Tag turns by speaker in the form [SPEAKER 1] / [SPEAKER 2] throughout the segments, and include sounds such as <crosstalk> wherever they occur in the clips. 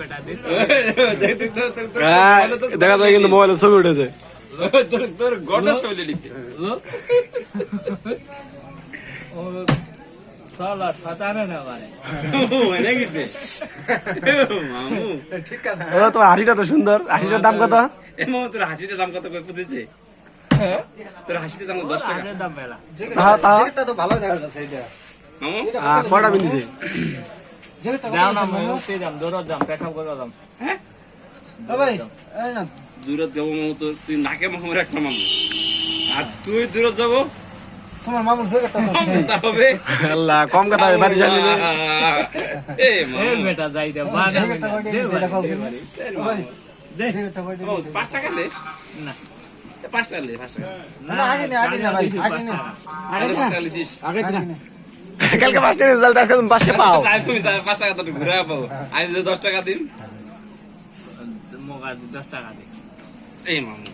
[SPEAKER 1] বেটা
[SPEAKER 2] দেখা যায় কিন্তু মোবাইলে ছবি উঠেছে।
[SPEAKER 3] তোর তোর গটা চলে দিছে
[SPEAKER 1] সালা সাতানে না মানে
[SPEAKER 3] মানে গিতে মামু
[SPEAKER 2] ও তোমার হাড়িটা তো সুন্দর। হাড়িটার দাম কত
[SPEAKER 3] এ মামু তোর হাসিটার দাম কত? বুঝেছে তোর হাসিটার দাম কত? দশ টাকা
[SPEAKER 1] দাম মেলা
[SPEAKER 4] তো ভালো দেখা যাচ্ছে এটা
[SPEAKER 3] মামু
[SPEAKER 2] কয়টা
[SPEAKER 4] ভালো
[SPEAKER 1] না পেশাব
[SPEAKER 3] হ্যাঁ
[SPEAKER 4] ভাই এই না
[SPEAKER 3] দূরত যাব মামু তোর তুই নাকে মামুর একটা মামু আর তুই দূরত যাব
[SPEAKER 4] তোমার মামুর জ্যাকেটটা তো
[SPEAKER 3] হবে
[SPEAKER 2] আল্লাহ কম কথা হবে বাড়ি জানি
[SPEAKER 3] এ মামু
[SPEAKER 1] বেটা যাই দে বানা
[SPEAKER 4] জ্যাকেটটা
[SPEAKER 1] দে ভাই,
[SPEAKER 4] কও
[SPEAKER 1] দে
[SPEAKER 4] শুনি।
[SPEAKER 1] ভাই।
[SPEAKER 4] ও ভাই
[SPEAKER 1] দে
[SPEAKER 4] জ্যাকেটটা কয়টা
[SPEAKER 3] মামু,
[SPEAKER 4] নিয়েছে?
[SPEAKER 3] পাঁচ টাকা লে
[SPEAKER 1] না
[SPEAKER 3] পাঁচ টাকা লে পাঁচ টাকা
[SPEAKER 4] না, আগে নে, আগে নে ভাই, আগে নে।
[SPEAKER 3] আরে পাঁচ
[SPEAKER 4] আগে নে। <laughs>
[SPEAKER 2] কালকে পাঁচটা রেজাল্ট আজকে তুমি পাঁচটা পাও। <laughs>
[SPEAKER 3] পাঁচ টাকা তোর ঘুরে পাবো আমি যদি দশ টাকা দিন
[SPEAKER 1] মোগা দশ টাকা দে
[SPEAKER 3] এই মামু
[SPEAKER 1] তো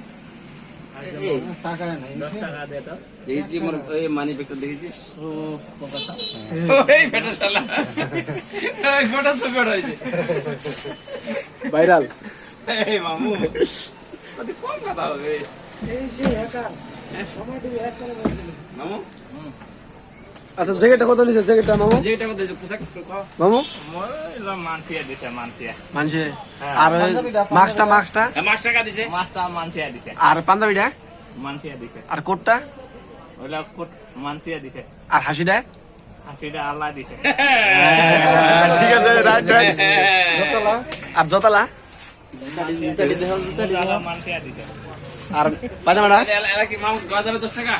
[SPEAKER 2] ভাইরাল।
[SPEAKER 3] এই মামু। কম কথা হবে? মামু?
[SPEAKER 2] আচ্ছা জ্যাকেটটা কত নিছে জ্যাকেটটা মামু?
[SPEAKER 3] যেটা মধ্যে যে পোশাক
[SPEAKER 2] মামু?
[SPEAKER 1] মই এলাম মানসিয়া দিছে মানসিয়া।
[SPEAKER 2] মানছে
[SPEAKER 1] হ্যাঁ।
[SPEAKER 2] আর মাস্কটা মাস্কটা?
[SPEAKER 3] পাঁচ টাকা দিছে?
[SPEAKER 1] মাছটা মানসিয়া দিছে।
[SPEAKER 2] আর পাঞ্জাবিটা?
[SPEAKER 1] মানসিয়া দিছে।
[SPEAKER 2] আর কোটটা?
[SPEAKER 1] ওইলা কোট মানসিয়া দিছে।
[SPEAKER 2] আর হাসিটা?
[SPEAKER 1] হাসিটা আল্লাহ দিছে।
[SPEAKER 2] ঠিক আছে রাইট রাইট আর জতালা?
[SPEAKER 1] মানসিয়া দিছে।
[SPEAKER 2] আর পাজামাটা?
[SPEAKER 3] এলা এলা কি মামু দেওয়া যাবে দশ টাকা?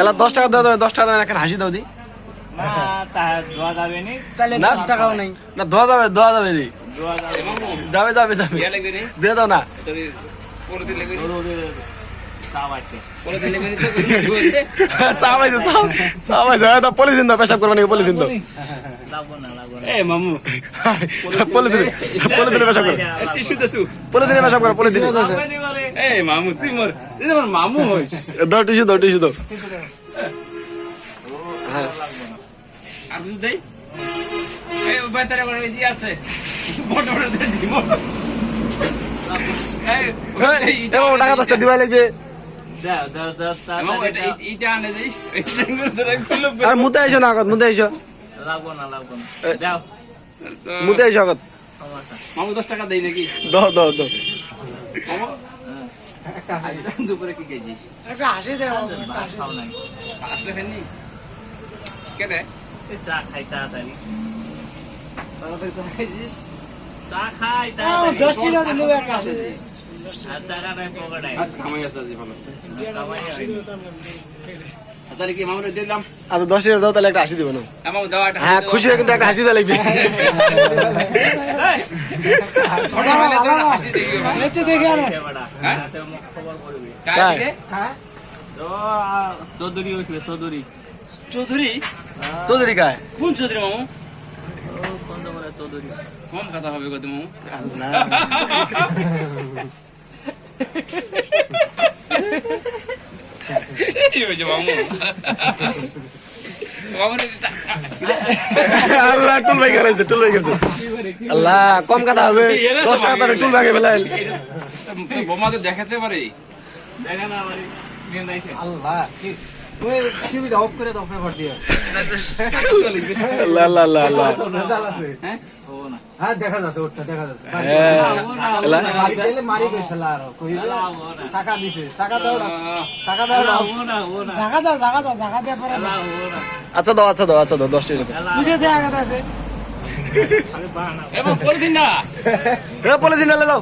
[SPEAKER 2] এলা দশ টাকা যাবে দশ টাকা দেবেন একটা হাসি দাও দি।
[SPEAKER 1] না যাবে
[SPEAKER 2] টাকাও নেই। না ধোয়া যাবে ধোয়া যাবে
[SPEAKER 1] যাবে।
[SPEAKER 2] যাবে
[SPEAKER 3] ইয়া নি?
[SPEAKER 2] দিয়ে দাও না। পলিথিন দাও পেশাব করবা পলিথিন দাও
[SPEAKER 1] লাগবো না লাগবো
[SPEAKER 3] মামু
[SPEAKER 2] পলিথিন পলিথিনে পেশাব করো পলিথিনে পেশাব করো পলিথিনে
[SPEAKER 3] এই মামু তুই মোর আমার মামু হইস
[SPEAKER 2] দাও টিস্যু দাও টিস্যু দাও
[SPEAKER 3] আর কিছু দেই এই বাইতারে করে ই আছে বড় বড় দিমো এই
[SPEAKER 2] এই টাকা দশটা দিবাই লাগবে আর মুতে আইসো না আগত মুতে আইসো।
[SPEAKER 1] লাগবো না লাগবো না। দাও।
[SPEAKER 2] মুতে আইসো আগত।
[SPEAKER 3] মামু দশ টাকা দেই নাকি?
[SPEAKER 2] দাও দাও দাও।
[SPEAKER 3] মামু।
[SPEAKER 1] হ্যাঁ
[SPEAKER 3] দুপুরে কি খেয়েছিস?
[SPEAKER 1] ভাত খাও নাই।
[SPEAKER 3] আসলে ফেননি কেটে
[SPEAKER 1] এই চা খাই তাড়াতাড়ি।
[SPEAKER 3] তাড়াতাড়ি চা খাইছিস?
[SPEAKER 1] চা খাই তাড়াতাড়ি।
[SPEAKER 4] দশ টাকা দিলে একটা আসে।
[SPEAKER 1] আর
[SPEAKER 2] আচ্ছা দশ দাও তাহলে একটা হাসি দিব না।
[SPEAKER 3] মামু দাও একটা
[SPEAKER 2] হ্যাঁ খুশি কিন্তু একটা হাসি দেওয়া লাগবে।
[SPEAKER 1] চৌধুরী চৌধুরী
[SPEAKER 3] চৌধুরী
[SPEAKER 2] চৌধুরী গায়
[SPEAKER 3] কোন চৌধুরী মামু
[SPEAKER 1] কোন
[SPEAKER 3] কম কথা হবে কত মামু সেই হয়েছে মামু
[SPEAKER 2] আল্লাহ টুল ভাই গেছে টুল ভাই গেছে। আল্লাহ কম কথা হবে। দশ টাকা তাহলে টুল ভাগে ফেলাইল।
[SPEAKER 3] বোমাদের দেখাচ্ছে পারে?
[SPEAKER 1] দেখে না
[SPEAKER 4] আল্লাহ কি- তুমি টিভিটা অফ করে দাও পেপার দিয়ে আছে
[SPEAKER 3] হ্যাঁ
[SPEAKER 1] ও না
[SPEAKER 4] হ্যাঁ দেখা যাচ্ছে ওটা দেখা যাচ্ছে
[SPEAKER 2] হ্যাঁ
[SPEAKER 4] মারি আর কইবে টাকা দিছে টাকা দাও না টাকা দাও না জায়গা দাও জায়গা দাও পরে
[SPEAKER 1] না
[SPEAKER 2] আচ্ছা দাও আচ্ছা দাও আচ্ছা দাও দশ টাকা
[SPEAKER 4] বুঝে দেয়া কথা আছে
[SPEAKER 3] এবং পলিথিন না
[SPEAKER 2] এ পলিথিন দাও